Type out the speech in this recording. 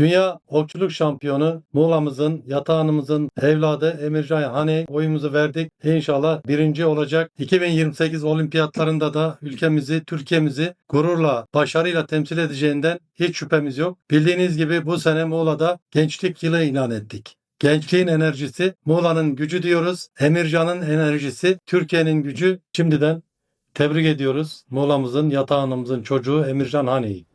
Dünya okçuluk şampiyonu Muğla'mızın, yatağımızın evladı Emircan Hani oyumuzu verdik. İnşallah birinci olacak. 2028 olimpiyatlarında da ülkemizi, Türkiye'mizi gururla, başarıyla temsil edeceğinden hiç şüphemiz yok. Bildiğiniz gibi bu sene Muğla'da gençlik yılı ilan ettik. Gençliğin enerjisi, Muğla'nın gücü diyoruz. Emircan'ın enerjisi, Türkiye'nin gücü. Şimdiden tebrik ediyoruz Muğla'mızın, yatağımızın çocuğu Emircan Hani'yi.